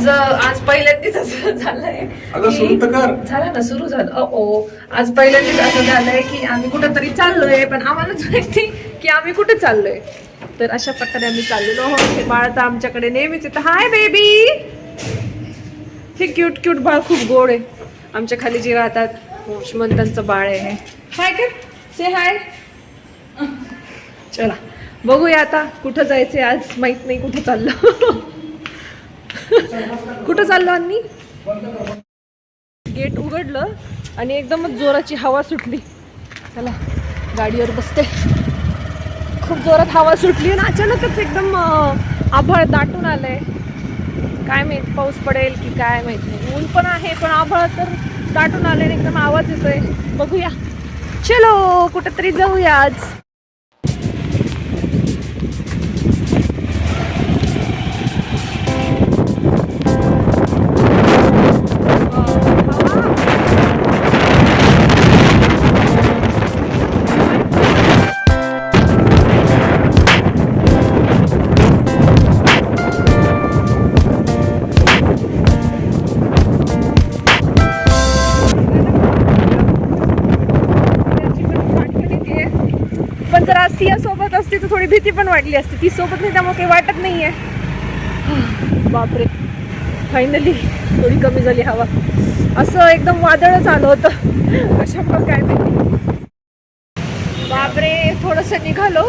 ज- आज पहिल्यांदाच असं झालंय. झालं ना सुरू झालं. ओ आज पहिल्यांदाच असं झालंय की आम्ही कुठंतरी चाललोय पण आम्हालाच माहिती की आम्ही कुठे चाललोय. तर अशा प्रकारे आम्ही चाललेलो आहोत. हे बाळ तर आमच्याकडे नेहमीच येतं. हाय बेबी हे क्यूट क्यूट बाळ खूप गोड आहे. आमच्या खाली जे राहतात श्रीमंतांचं बाळ आहे हे. हाय कर से हाय चला बघूया आता कुठं जायचंय आज. माहीत नाही कुठं चाललं. कुठं चाललो आम्ही? गेट उघडलं आणि एकदमच जोराची हवा सुटली. चला गाडीवर बसते. खूप जोरात हवा सुटली आणि अचानकच एकदम आभाळ दाटून आलंय. काय माहीत पाऊस पडेल की काय माहीत नाही. ऊन पण आहे पण आभाळ तर दाटून आले एकदम आवाज येतोय. बघूया. चलो कुठेतरी जाऊया आज. जर आज सिया सोबत असती तर थोडी भीती पण वाटली असती. ती सोबत नाही त्यामुळे काही वाटत आहे बापरे. फायनली थोडी कमी झाली हवा. असं एकदम वादळच आलं होतं. कशामुळं काय माहिती बापरे थोडंसं निघालो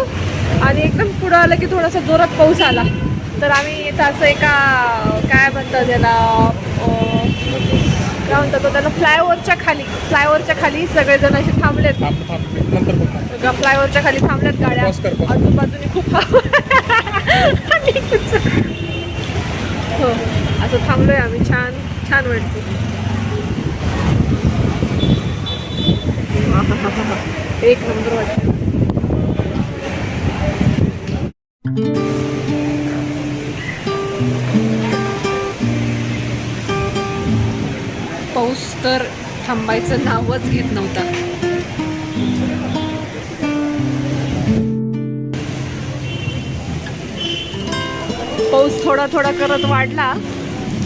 आणि एकदम पुढं आलं की थोडासा जोरात पाऊस आला. तर आम्ही तसं असं एका काय म्हणतात त्याला काय म्हणतात तो त्याला फ्लायओव्हरच्या खाली फ्लायओव्हरच्या खाली सगळेजण असे थांबलेत. फ्लायओव्हरच्या खाली थांबल्यात गाड्या. आजूबाजूने खूप हो असं थांबलोय आम्ही छान छान वाटते. एक नंबर वाटतं पाऊस तर थांबायचं नावच घेत नव्हता पाऊस थोडा थोडा करत वाढला.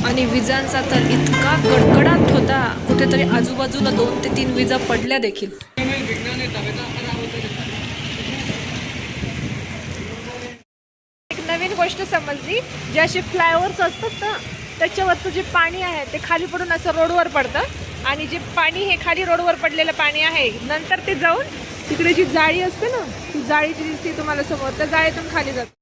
आणि विजांचा तर इतका कडकडाट होता कुठेतरी आजूबाजूला दोन ते तीन विजा पडल्या देखील. एक नवीन गोष्ट समजली जे असे फ्लायओव्हर्स असतात ना त्याच्यावरचं जे पाणी आहे ते खाली पडून असं रोडवर पडतं. आणि जे पाणी हे खाली रोडवर पडलेलं पाणी आहे नंतर ते जाऊन तिकडे जी जाळी असते ना ती जाळी जी दिसते तुम्हाला समोर त्या जाळीतून खाली जातं.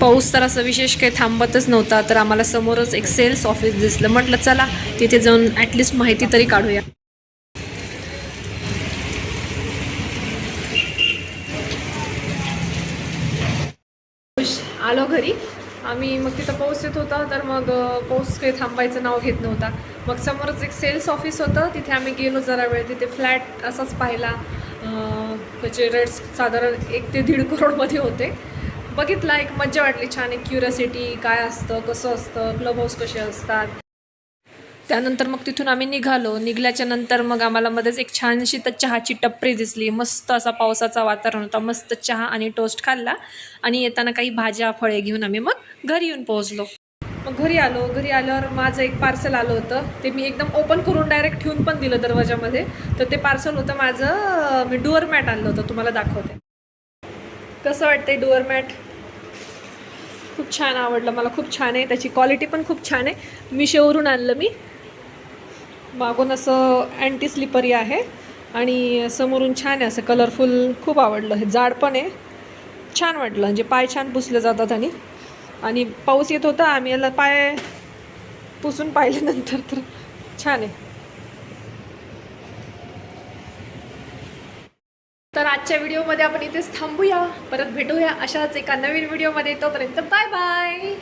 पाऊस तर असं विशेष काही थांबतच नव्हता. तर आम्हाला समोरच एक सेल्स ऑफिस दिसलं. म्हटलं चला तिथे जाऊन ॲटलिस्ट माहिती तरी काढूया. आलो घरी. आम्ही मग तिथं पाऊस येत होता तर मग पाऊस काही थांबायचं नाव घेत नव्हता. मग समोरच एक सेल्स ऑफिस होतं. तिथे आम्ही गेलो जरा वेळ. तिथे फ्लॅट असाच पाहिला. त्याचे म्हणजे रेट्स साधारण एक ते दीड करोडमध्ये होते. बघितला एक मज्जा वाटली छान एक क्युरियोसिटी काय असतं कसं असतं क्लब हाऊस कसे असतात. त्यानंतर मग तिथून आम्ही निघालो. निघल्याच्या नंतर मग आम्हाला मध्येच एक छानशी तर चहाची टपरी दिसली. मस्त असा पावसाचा वातावरण होता. मस्त चहा आणि टोस्ट खाल्ला. आणि येताना काही भाज्या फळे घेऊन आम्ही मग घरी येऊन पोहोचलो. मग घरी आलो. घरी आल्यावर माझं एक पार्सल आलं होतं. ते मी एकदम ओपन करून डायरेक्ट ठेवून पण दिलं दरवाजामध्ये. तर ते पार्सल होतं माझं मी डुअर मॅट आणलं होतं. तुम्हाला दाखवते. कसं वाटतंय डोअरमॅट खूप छान आवडलं मला खूप छान आहे. त्याची क्वालिटी पण खूप छान आहे. मिशोवरून आणलं मी. मागून असं अँटी स्लिपरी आहे. आणि समोरून छान आहे असं कलरफुल खूप आवडलं. हे जाड पण आहे. छान वाटलं. म्हणजे पाय छान पुसले जातात आणि. आणि पाऊस येत होता आम्ही याला पाय पुसून पाहिल्यानंतर तर छान आहे. तर आजच्या व्हिडिओमध्ये आपण इथेच थांबूया. परत भेटूया अशाच एका नवीन व्हिडिओमध्ये. तोपर्यंत बाय बाय.